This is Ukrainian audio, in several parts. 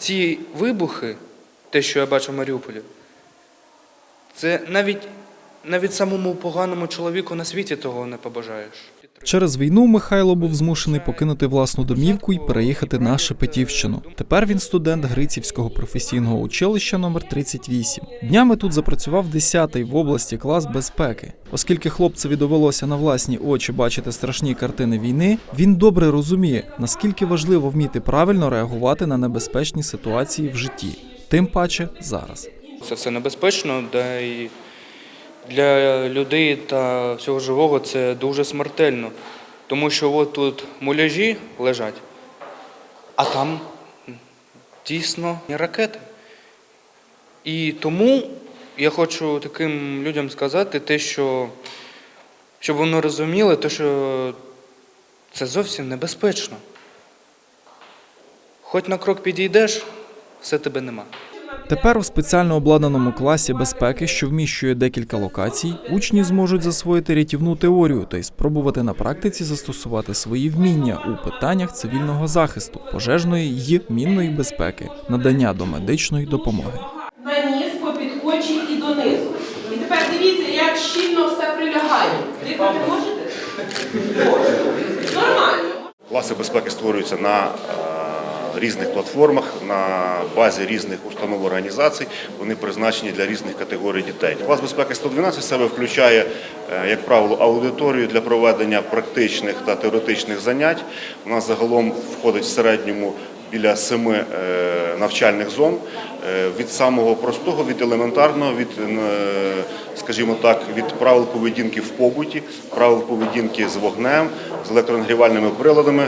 ці вибухи, те, що я бачу в Маріуполі, це навіть, навіть самому поганому чоловіку на світі того не побажаєш. Через війну Михайло був змушений покинути власну домівку і переїхати на Шепетівщину. Тепер він студент Грицівського професійного училища номер 38. Днями тут запрацював 10-й в області клас безпеки. Оскільки хлопцеві довелося на власні очі бачити страшні картини війни, він добре розуміє, наскільки важливо вміти правильно реагувати на небезпечні ситуації в житті, тим паче зараз. Це все небезпечно, да і для людей та всього живого це дуже смертельно. Тому що от тут муляжі лежать, а там дійсно ракети. І тому я хочу таким людям сказати те, що щоб вони розуміли, те, що це зовсім небезпечно. Хоч на крок підійдеш, все тебе нема. Тепер у спеціально обладнаному класі безпеки, що вміщує декілька локацій, учні зможуть засвоїти рятівну теорію та й спробувати на практиці застосувати свої вміння у питаннях цивільного захисту, пожежної й мінної безпеки, надання домедичної допомоги. на ніс, попід і донизу. І тепер дивіться, як щільно все прилягає. Дихати можете? Можете. Нормально. Класи безпеки створюються на е, різних платформах, на базі різних установ організацій. Вони призначені для різних категорій дітей. Клас безпеки 112 в себе включає, е, як правило, аудиторію для проведення практичних та теоретичних занять. У нас загалом входить в середньому біля семи е, навчальних зон. Е, Від самого простого, від елементарного, від, е, скажімо так, від правил поведінки в побуті, правил поведінки з вогнем, з електронагрівальними приладами,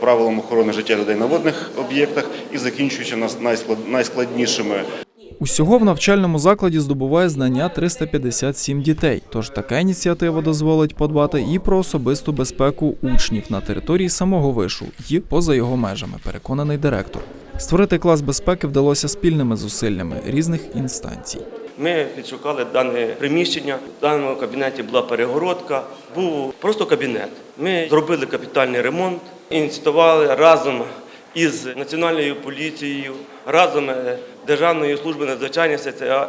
правилам охорони життя людей на водних об'єктах і закінчуючи нас найсклад- найскладнішими Усього в навчальному закладі здобуває знання 357 дітей. Тож така ініціатива дозволить подбати і про особисту безпеку учнів на території самого вишу, і поза його межами, переконаний директор. Створити клас безпеки вдалося спільними зусиллями різних інстанцій. Ми відшукали дане приміщення. В даному кабінеті була перегородка, був просто кабінет. Ми зробили капітальний ремонт, ініціювали разом із Національною поліцією, разом е, Державною службою надзвичайних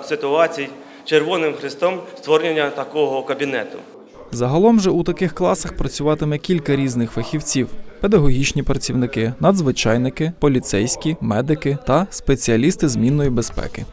ситуацій, Червоним Хрестом створення такого кабінету. Загалом же у таких класах працюватиме кілька різних фахівців: педагогічні працівники, надзвичайники, поліцейські, медики та спеціалісти змінної безпеки.